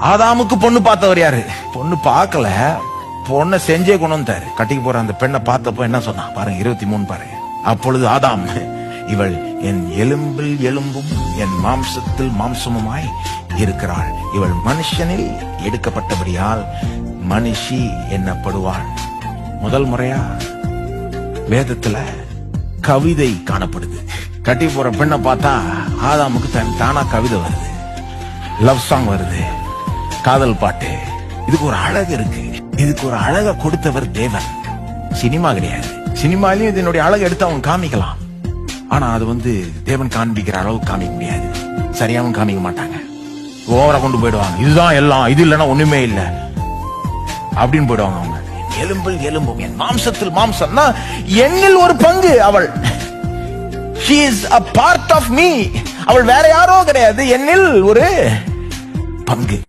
ஆதாமுக்கு பொண்ணு பார்த்தவர் யாரு? பொண்ணு பார்க்கல. பொண்ணை செஞ்சே கொண்டு வந்தாரு. கட்டிக்கு போற அந்த பெண்ணை பார்த்தப்போ என்ன சொன்னா? பாருங்க இருபத்தி மூணு பாருங்க அப்பொழுது ஆதாம் இவள் என் எலும்பில் எலும்பும் என் மாம்சத்தில் மாம்சமுமாய் இருக்கிறாள். இவள் மனுஷனில் எடுக்கப்பட்டபடியால் மனுஷி என்னப்படுவாள். முதல் முறையா வேதத்துல கவிதை காணப்படுது. கட்டி போற பெண்ணை பார்த்தா ஆதாமுக்கு தன் தானா கவிதை வருது. லவ் சாங் வருது. காதல் பாட்டு. இதுக்கு ஒரு அழகு இருக்கு. இதுக்கு ஒரு அழகை கொடுத்தவர் தேவன் சினிமா கிடையாது. சினிமாலையும் இதனுடைய அழகு எடுத்து அவங்க காமிக்கலாம். ஆனா அது வந்து தேவன் காண்பிக்கிற அளவுக்கு காமிக்க முடியாது. சரியாவும் காமிக்க மாட்டாங்க. ஓவரா கொண்டு போயிடுவாங்க. இதுதான் எல்லாம். இது இல்லைன்னா ஒண்ணுமே இல்லை. அப்படின்னு போயிடுவாங்க அவங்க. எலும்பில் எலும்பும். என் மாம்சத்தில் மாம்சம்னா என்னில் ஒரு பங்கு அவள். She is a part of me அவள் வேற யாரோ கிடையாது. என்னில் ஒரு பங்கு.